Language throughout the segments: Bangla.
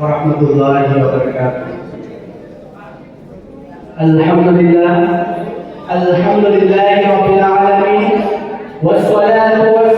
ورحمة الله وبركاته الحمد لله الحمد لله رب العالمين والصلاة والسلام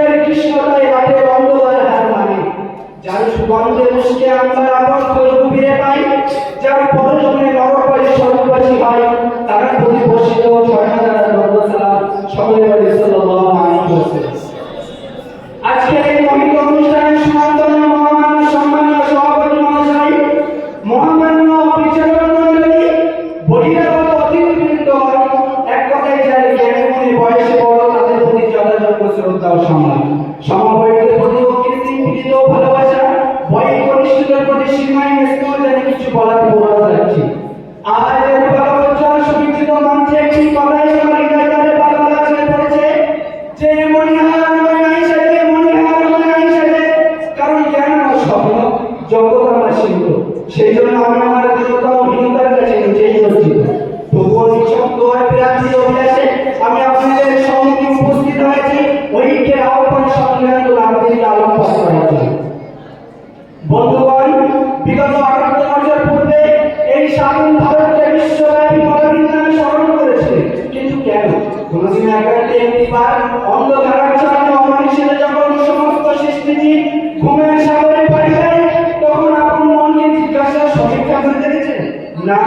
দিনের কৃষ্ণতায় রাতের অন্ধকার হার মানে। যার সুগন্ধে মুসকে আমরা আবার খুশবু ছয় হাজার সকলে বলে সাল্লাল্লাহু ফেরত দাও সময় প্রতি প্রীত ভালোবাসা কনিষ্ঠদের প্রতি সীমায় যেন কিছু বলার প্রবাদ রাখছি আর এর পরবর্তী সুবিচিত একটি কথাই করেছে যে মনে হয় অন্ধকারাচ্ছন্ন মানুষের যখন সমস্ত সৃষ্টিটি ঘুমের সাগরে পাড়ি দেয়, তখন আপন মনকে জিজ্ঞাসা, সঠিক কাজ না।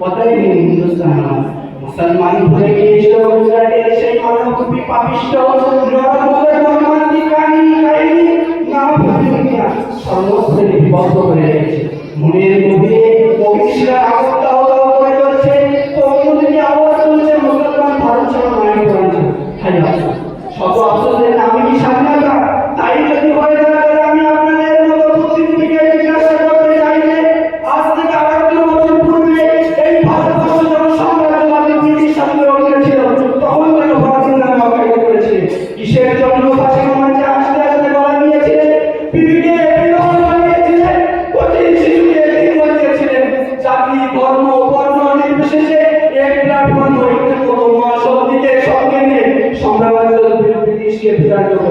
কথাই তিনি হিন্দুস্তান। মুসলমান হয়ে গিয়েছিল গুজরাটের সেই মানবরূপী পাপিষ্ট সমস্ত বিপদ হয়ে গেছে। মনের গভীরে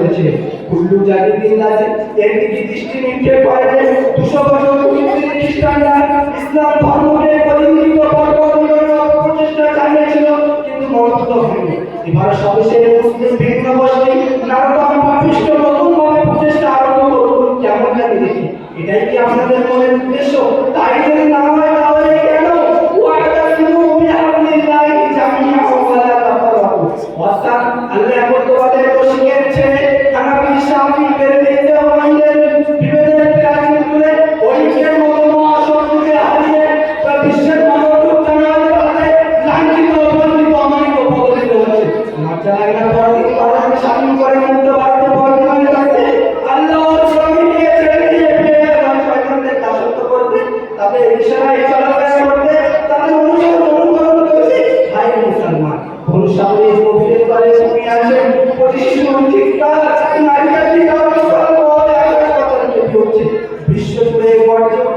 করেছে। কুল্লু জাতি মিল্লাতে এর দিকে দৃষ্টি নিক্ষেপ করেছে দুশো বছর পূর্বে খ্রিস্টানরা ইসলাম ধর্মকে পরিণত করার প্রচেষ্টা চালিয়েছিল, কিন্তু মনোনীত হয়নি। এবার সবশেষ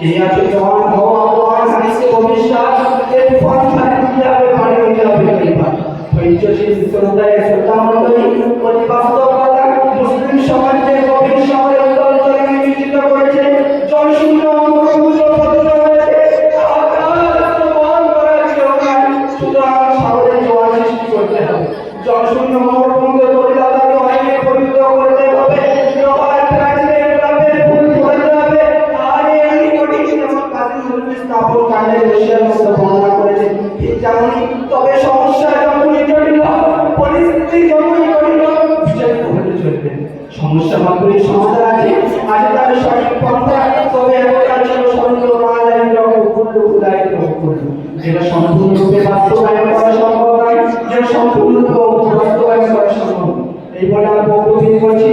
ক্রিয়াতে জমান হওয়া আল্লাহর হাদিসে অবিশ্বাস, এর ফল সাথে যাবে পারে হয়ে যাবে ধৈর্যশীল শ্রদ্ধায় শ্রদ্ধা মন্ডলী সমাপ্তি সমাধান আছে আজ তার সঠিক পথে তবে একটার জন্য সম্পূর্ণ মালাইন রকম পূর্ণ উদায় যেটা সম্পূর্ণরূপে বাস্তবায়ন করা সম্ভব নয়, যেটা সম্পূর্ণরূপে বাস্তবায়ন করা সম্ভব এই বলে আমরা বক্তব্য করছি